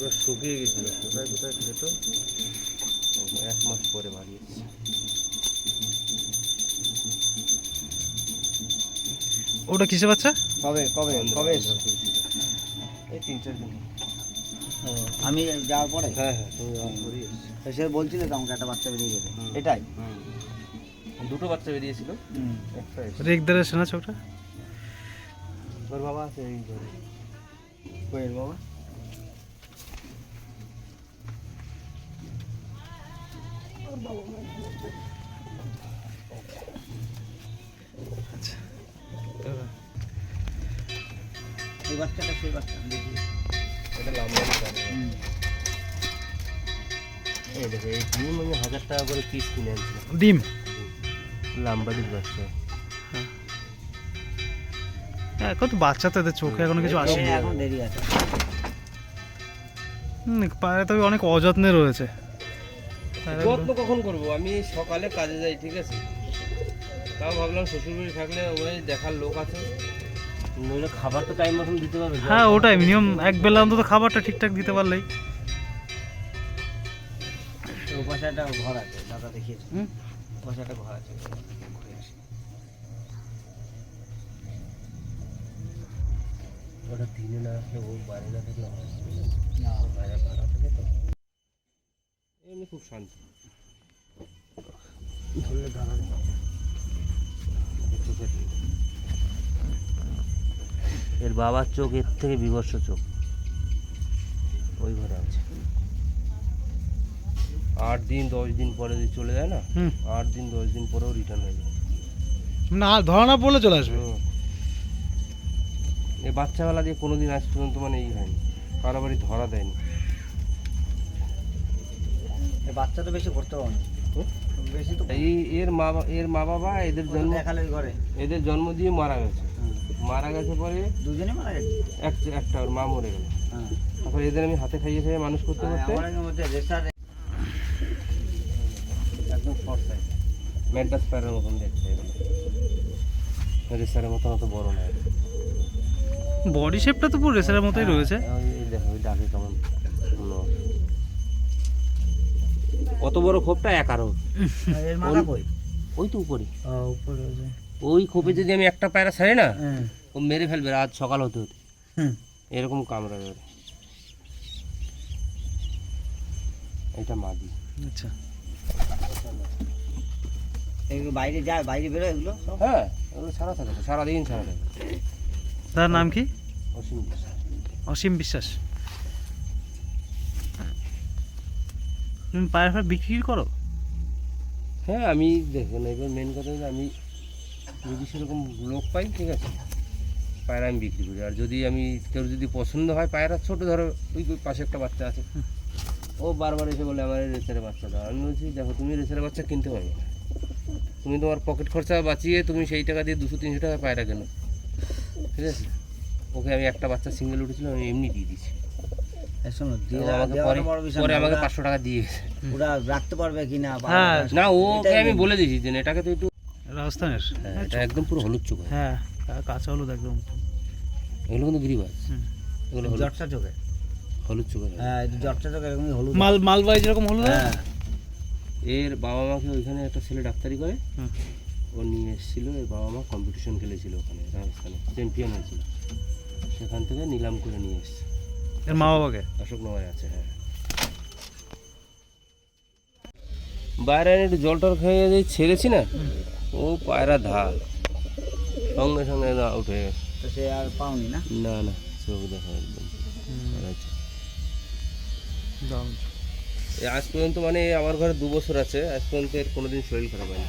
পুরো শুকিয়ে গেছিল। কোথায় কোথায় খেতো এক মাস পরে বাড়ি এসেছে ওটা কিসে বাচ্চা? কবে কবে কবে এই তিন চার দিন। ও, আমি যাওয়ার পরে? হ্যাঁ হ্যাঁ সে বলছিলে তো আমাকে একটা বাচ্চা বেরিয়ে গেছে। এটাই? দুটো বাচ্চা বেরিয়েছিল। রেগদারের সেনা চোখটা ওর বাবা আছে এই ঘরে। কই বাবা? এই বাচ্চাটা সেই বাচ্চা দেখি। এটা লাম্বারি এই দেখো এই ডিম আমি হাজার টাকা করে পিস কিনে আনছিলাম ডিম? বাচ্চা। এখন তো বাচ্চা তো চোখে এখনও কিছু আসেনি। হ্যাঁ, এখন দেরি আছে। হুম, পায়রা তবে অনেক অযত্নে রয়েছে। যত্ন কখন করব? আমি সকালে কাজে যাই ঠিক আছে? তাও ভাবলাম শ্বশুরবাড়ি থাকলে ওই দেখার লোক আছে। নইলে খাবার তো টাইম মতন দিতে পারবে হ্যাঁ ওটাই মিনিমাম এক বেলা অন্তত খাবারটা ঠিকঠাক দিতে পারলেই। ও পাশে একটা ঘর আছে দাদা দেখিয়েছে। হুম? ও পাশে একটা ঘর আছে ঘুরে আসি। ওটা দিনে না আসলে ও বাড়ি না থাকলে হয় না, বাইরে ভাড়া থাকে তো এমনি খুব শান্ত। এর বাবার চোখ এর থেকে বিভৎস চোখ। ওই ঘরে আছে। আট দিন দশ দিন পরে যদি চলে যায় না হুম। আট দিন দশ দিন পরেও রিটার্ন হয়ে যায় না ধরা না পড়লে চলে আসবে। এই বাচ্চাবেলা দিয়ে কোনোদিন আজ পর্যন্ত মানে এই হয়নি। কারও বাড়ি ধরা দেয়নি। বাচ্চা তো বেশি করতে পারবে না। হুম? বেশি তো এই এর মা এর মা বাবা এদের জন্ম দেখালে ওই ঘরে। এদের জন্ম দিয়ে মারা গেছে। হ্যাঁ। মারা গেছে পরে দুজনে মারা গেছে? এক একটা ওর মা মরে গেল হ্যাঁ তারপর এদের আমি হাতে খাইয়ে খাইয়ে মানুষ করতে রেসার একদম ম্যাডাস প্যারের মতন দেখতে এগুলো। রেসারের মতন অত বড় নয় বডি শেপটা তো পুরো রেসারের মতোই রয়েছে। ওই এই দেখো ওই ডাকে কেমন। অত বড় খোপটা? এক আরও এর মাথা কই? ওই তো উপরে। ওই খোপে যদি আমি একটা পায়রা ছাড়ি না হ্যাঁ। ও মেরে ফেলবে রাত সকাল হতে হতে। এরকম কামড়াবে। এটা মাদি। আচ্ছা। এগুলো বাইরে যায় বাইরে বেরোয় এগুলো হ্যাঁ ওগুলো ছাড়া থাকে সারাদিন ছাড়া থাকে। তার নাম কি? অসীম বিশ্বাস। অসীম বিশ্বাস। তুমি পায়রা ফায়রা বিক্রি করো? হ্যাঁ আমি দেখুন এবার মেন কথা হচ্ছে আমি যদি সেরকম লোক পাই ঠিক আছে? পায়রা আমি বিক্রি করি। আর যদি আমি কেউ যদি পছন্দ হয় পায়রা ছোটো ধরো ওই পাশে একটা বাচ্চা আছে। ও বারবার এসে বলে আমার এই রেসারের বাচ্চা দাও। আমি বলছি দেখো তুমি রেসারের বাচ্চা কিনতে পারবে না। তুমি তোমার পকেট খরচা বাঁচিয়ে তুমি সেই টাকা দিয়ে দুশো তিনশো টাকা পায়রা কেনো। ঠিক আছে? ওকে আমি একটা বাচ্চা সিঙ্গেল উঠেছিল আমি এমনি দিয়ে দিয়েছি। শোনো দিয়ে আমাকে পরে পরে আমাকে পাঁচশো টাকা দিয়ে ওরা রাখতে পারবে কিনা বা- হ্যাঁ। না ওকে আমি বলে দিয়েছি যে এটাকে তো একটু রাজস্থানের। হ্যাঁ, এটা একদম পুরো হলুদ চোখ হ্যাঁ কা- কাঁচা হলুদ একদম। এগুলো কিন্তু গিরিবাজ। এগুলো হলুদ। জটটা চোখে হলুদ চোখের হয়। হ্যাঁ। চোখে হলুদ। মাল মালবাই যেরকম হলুদ? হ্যাঁ? এর বাবা মাকে ওইখানে একটা ছেলে ডাক্তারি করে? ও নিয়ে এসেছিল এর বাবা মা কম্পিটিশন খেলেছিল ওখানে রাজস্থানে চ্যাম্পিয়ন হয়েছিল। সেখান থেকে নিলাম করে নিয়ে এসছে। এর মা বাবাকে অশোকনগরে আছে হ্যাঁ। বাইরে একটু জল টল খেয়ে যে ছেড়েছি না ও পায়রা ধার সঙ্গে সঙ্গে আউট হয়ে গেছে। তো সে আর পাওনি না? না না চোখ দেখা একদম আচ্ছা আজ পর্যন্ত মানে আমার ঘরে দু বছর আছে আজ পর্যন্ত এর কোনোদিন শরীর খারাপ হয়নি।